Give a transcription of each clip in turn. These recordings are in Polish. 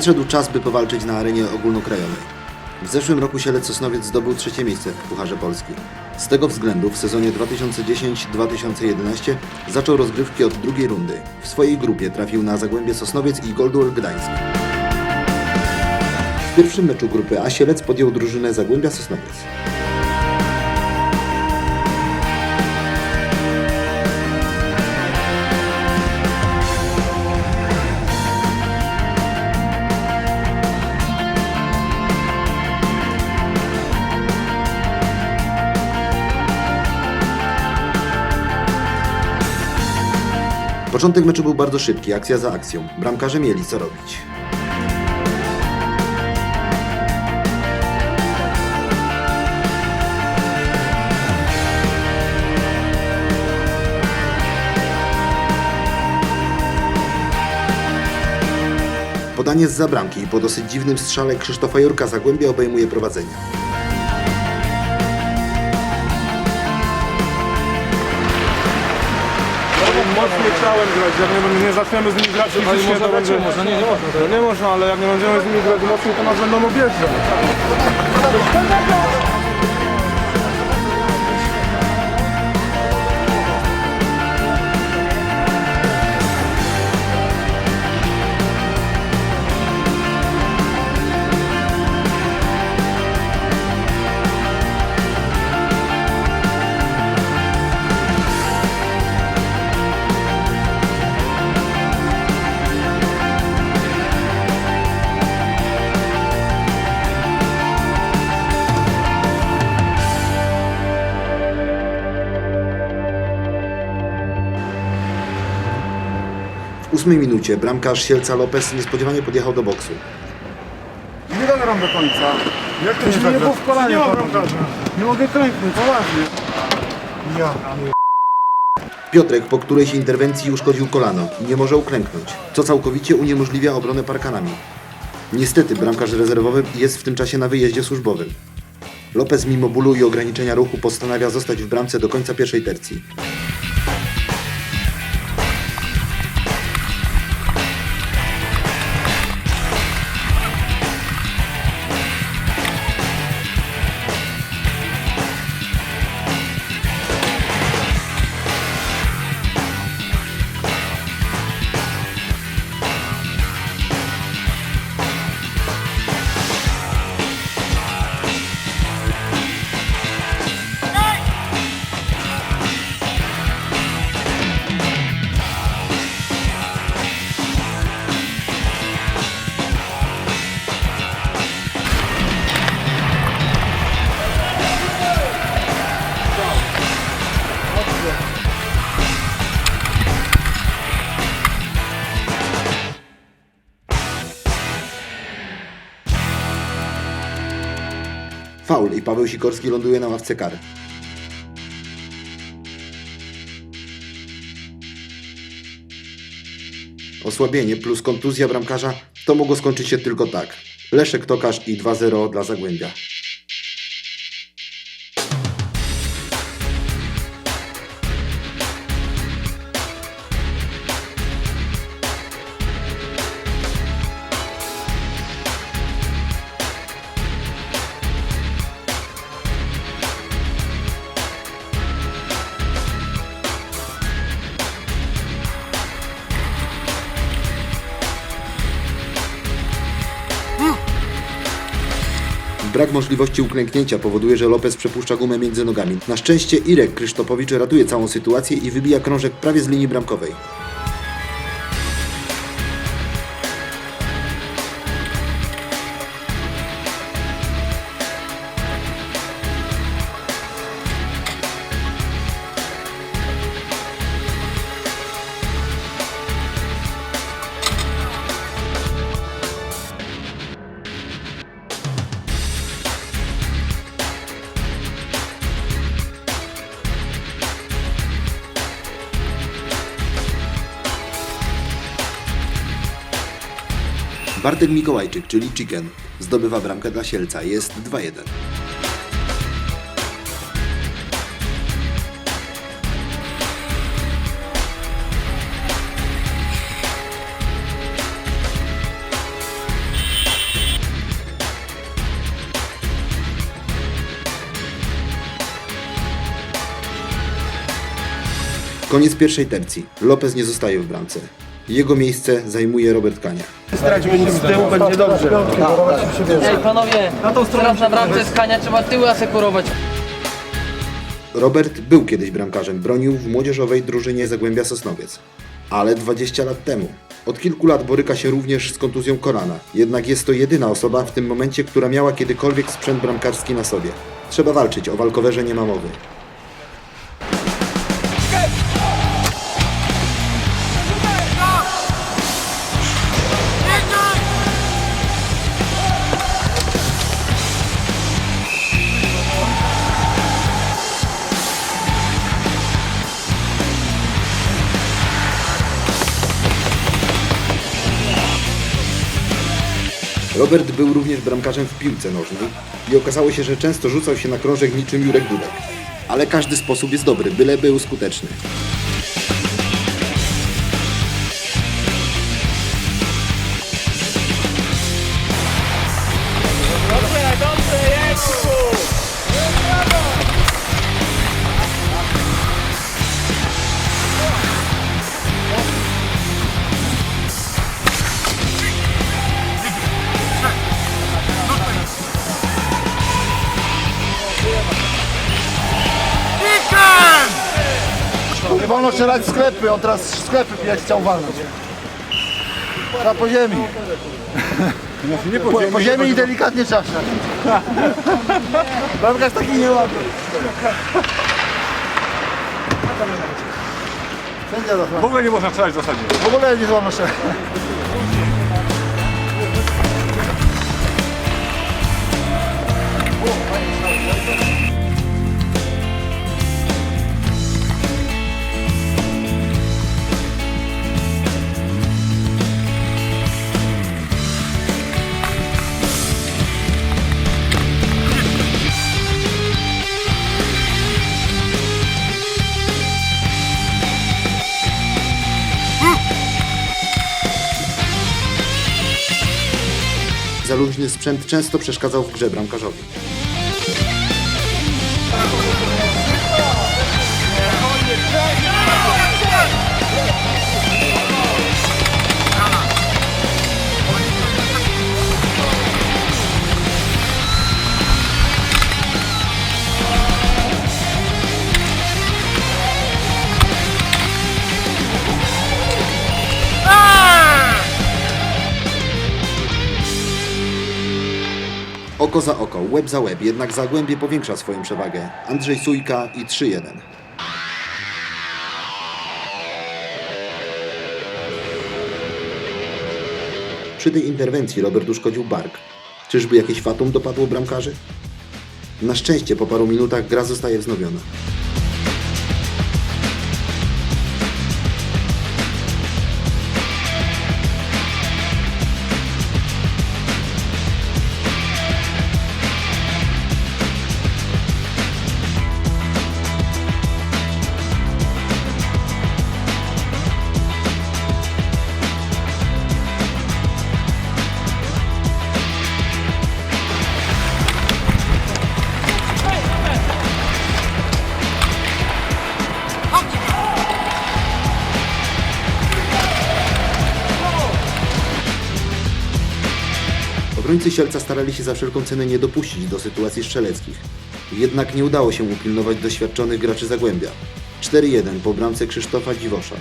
Nadszedł czas, by powalczyć na arenie ogólnokrajowej. W zeszłym roku Sielec Sosnowiec zdobył trzecie miejsce w Pucharze Polski. Z tego względu w sezonie 2010-2011 zaczął rozgrywki od drugiej rundy. W swojej grupie trafił na Zagłębie Sosnowiec i Goldwall Gdańsk. W pierwszym meczu grupy A Sielec podjął drużynę Zagłębia Sosnowiec. Początek meczu był bardzo szybki, akcja za akcją. Bramkarze mieli co robić. Podanie z bramki i po dosyć dziwnym strzale Krzysztofa Jurka Zagłębie obejmuje prowadzenie. Grać, jak nie, nie zaczniemy z nimi grać fizycznie, to będzie... Można, nie, nie można. No nie można, ale jak nie będziemy z nimi grać mocniej, to nas będą objeżdżać. Ósmej minucie bramkarz Sielca Lopez niespodziewanie podjechał do boksu. Nie zagram do końca. Jak to nie, nie było w kolanie? Nie. Nie mogę kręknąć, poważnie. Ja. Piotrek po którejś interwencji uszkodził kolano i nie może uklęknąć, co całkowicie uniemożliwia obronę parkanami. Niestety bramkarz rezerwowy jest w tym czasie na wyjeździe służbowym. Lopez mimo bólu i ograniczenia ruchu postanawia zostać w bramce do końca pierwszej tercji. Faul i Paweł Sikorski ląduje na ławce kar. Osłabienie plus kontuzja bramkarza to mogło skończyć się tylko tak. Leszek Tokarz i 2-0 dla Zagłębia. Brak możliwości uklęknięcia powoduje, że Lopez przepuszcza gumę między nogami. Na szczęście Irek Krysztopowicz ratuje całą sytuację i wybija krążek prawie z linii bramkowej. Bartek Mikołajczyk, czyli Chicken, zdobywa bramkę dla Sielca. Jest 2-1. Koniec pierwszej tercji. Lopez nie zostaje w bramce. Jego miejsce zajmuje Robert Kania. Z tyłu będzie dobrze. Ej, panowie, teraz na bramce skania trzeba tyły asekurować. Robert był kiedyś bramkarzem, bronił w młodzieżowej drużynie Zagłębia Sosnowiec. Ale 20 lat temu. Od kilku lat boryka się również z kontuzją kolana. Jednak jest to jedyna osoba w tym momencie, która miała kiedykolwiek sprzęt bramkarski na sobie. Trzeba walczyć, o walkowerze nie ma mowy. Robert był również bramkarzem w piłce nożnej i okazało się, że często rzucał się na krążek niczym Jurek Dudek. Ale każdy sposób jest dobry, byle był skuteczny. Strzelać sklepy, on teraz sklepy pijać chciał walnąć. Trzeba po ziemi. Po, po ziemi i delikatnie strzelać. Bramkarz taki nieładny. Sędzia zasłania. W ogóle nie można strzelać w zasadzie. W ogóle nie wolno Za luźny sprzęt często przeszkadzał w grze bramkarzowi. Oko za oko, łeb za łeb, jednak Zagłębie powiększa swoją przewagę. Andrzej Sujka i 3-1. Przy tej interwencji Robert uszkodził bark. Czyżby jakieś fatum dopadło bramkarzy? Na szczęście po paru minutach gra zostaje wznowiona. Obrońcy Sielca starali się za wszelką cenę nie dopuścić do sytuacji strzeleckich. Jednak nie udało się upilnować doświadczonych graczy Zagłębia. 4-1 po bramce Krzysztofa Dziwosza.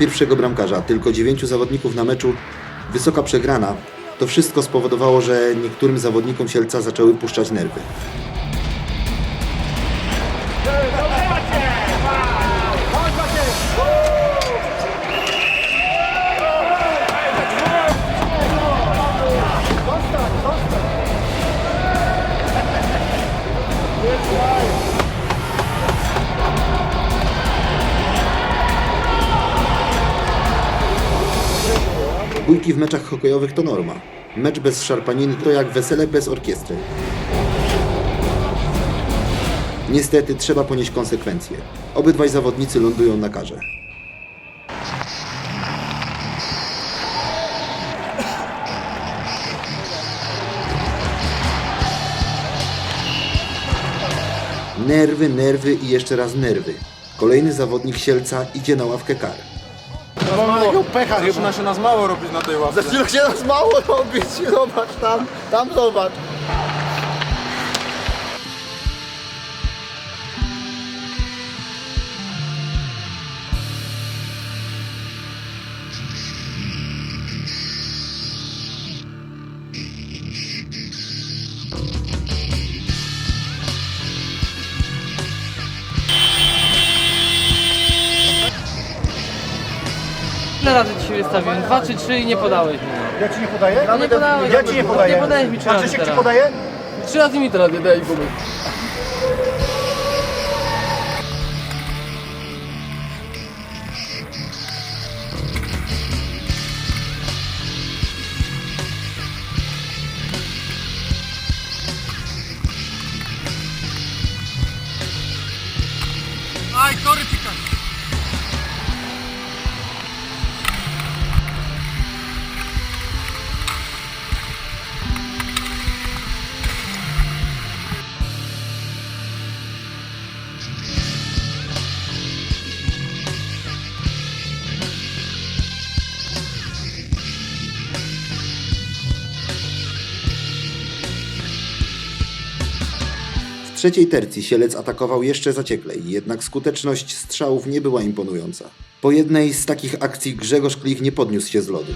Pierwszego bramkarza, tylko dziewięciu zawodników na meczu, wysoka przegrana. To wszystko spowodowało, że niektórym zawodnikom Sielca zaczęły puszczać nerwy. Bójki w meczach hokejowych to norma. Mecz bez szarpaniny to jak wesele bez orkiestry. Niestety trzeba ponieść konsekwencje. Obydwaj zawodnicy lądują na karze. Nerwy, nerwy i jeszcze raz nerwy. Kolejny zawodnik Sielca idzie na ławkę kar. Jakiego pecha chyba. Zaczyna się nas mało robić na tej ławce. Zaczyna się nas mało robić, zobacz tam, tam zobacz. Wystawiłem? Dwa czy trzy i nie podałeś mi. Ja ci nie podaję? Nie podałeś. Ja ci nie podaję. Nie podajesz mi trzy A razy Krzysiek ci teraz. podaje? Trzy razy mi teraz nie daj pomysł. Trzeciej tercji Sielec atakował jeszcze zacieklej, jednak skuteczność strzałów nie była imponująca. Po jednej z takich akcji Grzegorz Klich nie podniósł się z lodu.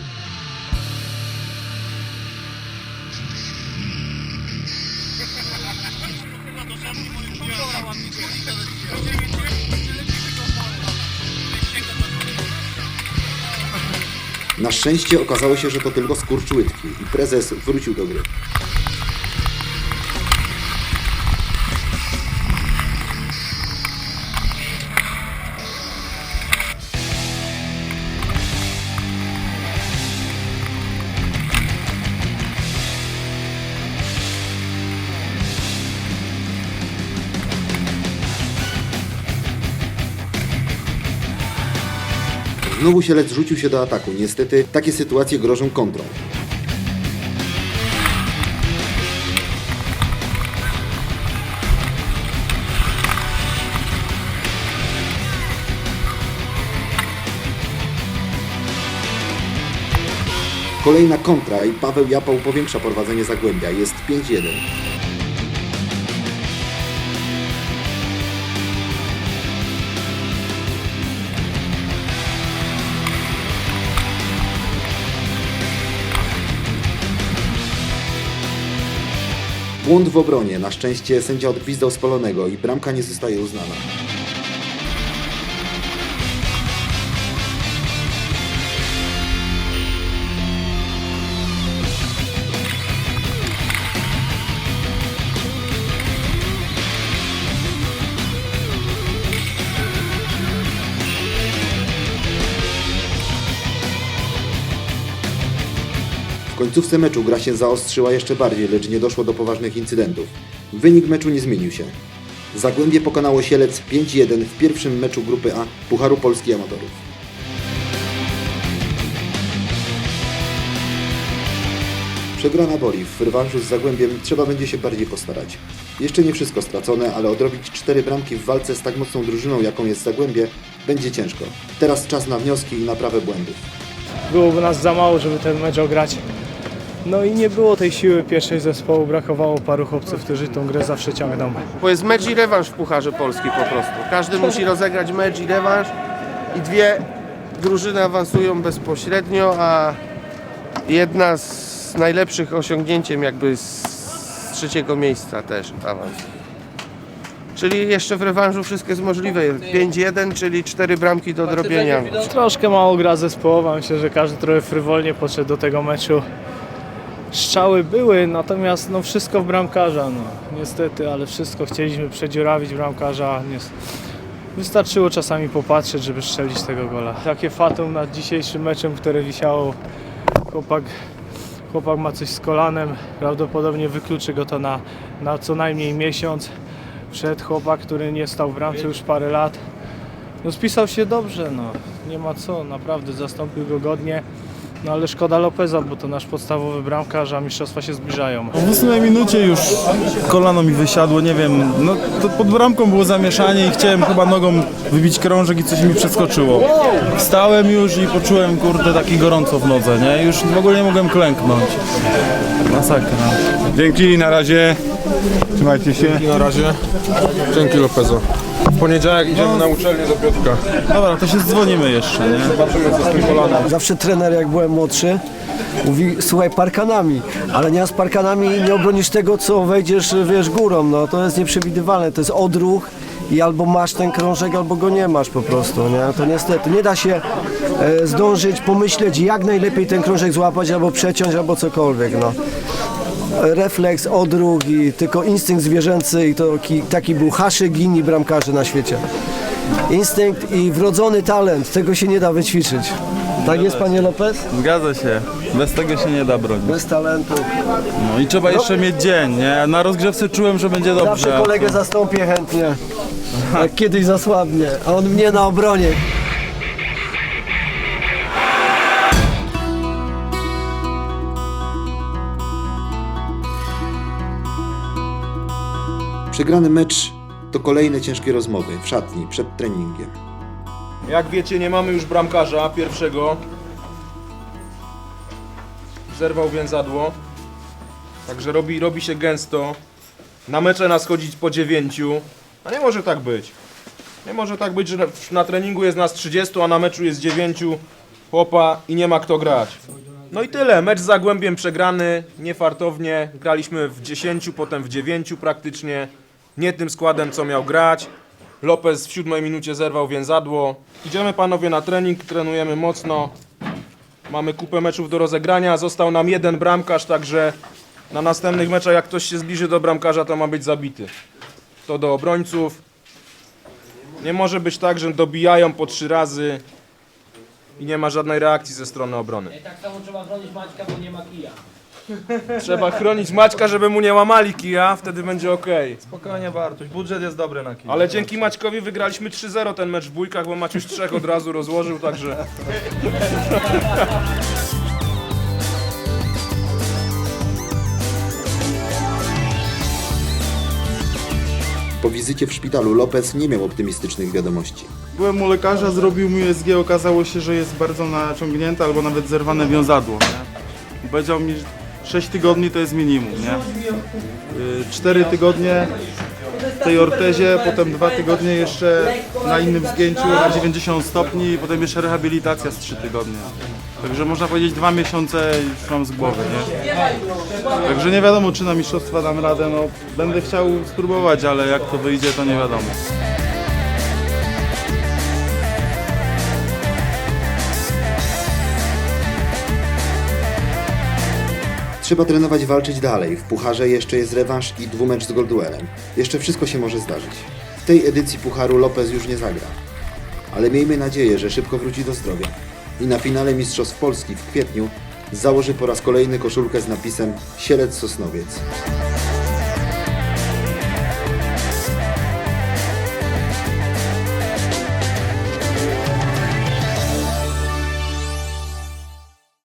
Na szczęście okazało się, że to tylko skurcz łydki i prezes wrócił do gry. Znowu Sielec rzucił się do ataku. Niestety takie sytuacje grożą kontrą. Kolejna kontra i Paweł Japał powiększa prowadzenie Zagłębia. Jest 5-1. Błąd w obronie. Na szczęście sędzia odgwizdał spalonego i bramka nie zostaje uznana. Końcówce meczu gra się zaostrzyła jeszcze bardziej, lecz nie doszło do poważnych incydentów. Wynik meczu nie zmienił się. Zagłębie pokonało Sielec 5-1 w pierwszym meczu grupy A Pucharu Polski Amatorów. Przegrana boli. W rewanżu z Zagłębiem trzeba będzie się bardziej postarać. Jeszcze nie wszystko stracone, ale odrobić cztery bramki w walce z tak mocną drużyną, jaką jest Zagłębie, będzie ciężko. Teraz czas na wnioski i naprawę błędów. byłoby nas za mało, żeby ten mecz ograć. No i nie było tej siły pierwszej zespołu, brakowało paru chłopców, którzy tą grę zawsze ciągną. Bo jest mecz i rewanż w Pucharze Polski po prostu. Każdy musi rozegrać mecz i rewanż i dwie drużyny awansują bezpośrednio, a jedna z najlepszych osiągnięciem jakby z trzeciego miejsca też awans. Czyli jeszcze w rewanżu wszystko jest możliwe. 5-1, czyli cztery bramki do odrobienia. Troszkę mało gra zespołowa, myślę, że każdy trochę frywolnie podszedł do tego meczu. Strzały były, natomiast no wszystko w bramkarza, no niestety, ale wszystko chcieliśmy przedziurawić bramkarza. Wystarczyło czasami popatrzeć, żeby strzelić tego gola. Takie fatum nad dzisiejszym meczem, które wisiało chłopak, chłopak ma coś z kolanem, prawdopodobnie wykluczy go to na, na co najmniej miesiąc. Wszedł chłopak, który nie stał w bramce już parę lat. No spisał się dobrze, no nie ma co, naprawdę zastąpił go godnie. No ale szkoda Lopeza, bo to nasz podstawowy bramkarz, a mistrzostwa się zbliżają. W ósmej minucie już kolano mi wysiadło, nie wiem, no to pod bramką było zamieszanie i chciałem chyba nogą wybić krążek i coś mi przeskoczyło. Wstałem już i poczułem, kurde, taki gorąco w nodze, nie? Już w ogóle nie mogłem klęknąć. Masakra. Dzięki, na razie. Trzymajcie się. Na razie. Dzięki Lopezo. W poniedziałek idziemy na uczelnię do Piotrka. Dobra, to się dzwonimy jeszcze, nie? Zobaczymy co z tym kolanem. Zawsze trener, jak byłem młodszy, mówi, słuchaj, parkanami, ale nie z parkanami nie obronisz tego, co wejdziesz, wiesz, górą, no to jest nieprzewidywalne, to jest odruch i albo masz ten krążek, albo go nie masz po prostu, nie? To niestety, nie da się e, zdążyć, pomyśleć, jak najlepiej ten krążek złapać, albo przeciąć, albo cokolwiek, no. Refleks, odruch i tylko instynkt zwierzęcy i to ki, taki był haszy gini bramkarzy na świecie. Instynkt i wrodzony talent, tego się nie da wyćwiczyć. Tak jest, panie Lopez? Zgadza się. Bez tego się nie da bronić. Bez talentu. No i trzeba jeszcze mieć dzień, nie? Na rozgrzewce czułem, że będzie dobrze. Zawsze kolegę zastąpię chętnie. Jak kiedyś zasłabnie, a on mnie na obronie. Przegrany mecz to kolejne ciężkie rozmowy w szatni przed treningiem. Jak wiecie, nie mamy już bramkarza pierwszego. Zerwał więzadło. Także robi, robi się gęsto. Na mecze nas chodzić po dziewięciu. A nie może tak być. Nie może tak być, że na, na treningu jest nas 30, a na meczu jest 9 chłopa i nie ma kto grać. No i tyle. Mecz z Zagłębiem przegrany, niefartownie. Graliśmy w 10, potem w 9 praktycznie. Nie tym składem, co miał grać. Lopez w siódmej minucie zerwał więzadło. Idziemy panowie na trening, trenujemy mocno. Mamy kupę meczów do rozegrania. Został nam jeden bramkarz, także na następnych meczach, jak ktoś się zbliży do bramkarza, to ma być zabity. To do obrońców. Nie może być tak, że dobijają po trzy razy i nie ma żadnej reakcji ze strony obrony. Tak samo trzeba chronić Maćka, bo nie ma kija. Trzeba chronić Maćka, żeby mu nie łamali kija, wtedy będzie ok. Spokojnie, Bartuś. Budżet jest dobry na kij. Ale dzięki Maćkowi wygraliśmy 3-0 ten mecz w bójkach, bo Maciuś trzech od razu rozłożył, także... Po wizycie w szpitalu Lopez nie miał optymistycznych wiadomości. Byłem u lekarza, zrobił mi USG, okazało się, że jest bardzo naciągnięte albo nawet zerwane wiązadło. Nie? Powiedział mi, że 6 tygodni to jest minimum, nie? 4 tygodnie w tej ortezie, potem 2 tygodnie jeszcze na innym zgięciu na 90 stopni i potem jeszcze rehabilitacja z 3 tygodnie. Także można powiedzieć dwa miesiące już mam z głowy, nie? Także nie wiadomo czy na mistrzostwa dam radę, no będę chciał spróbować, ale jak to wyjdzie to nie wiadomo. Trzeba trenować walczyć dalej. W Pucharze jeszcze jest rewanż i dwumecz z Goldwellem. Jeszcze wszystko się może zdarzyć. W tej edycji Pucharu Lopez już nie zagra. Ale miejmy nadzieję, że szybko wróci do zdrowia. I na finale Mistrzostw Polski w kwietniu założy po raz kolejny koszulkę z napisem Sielec Sosnowiec.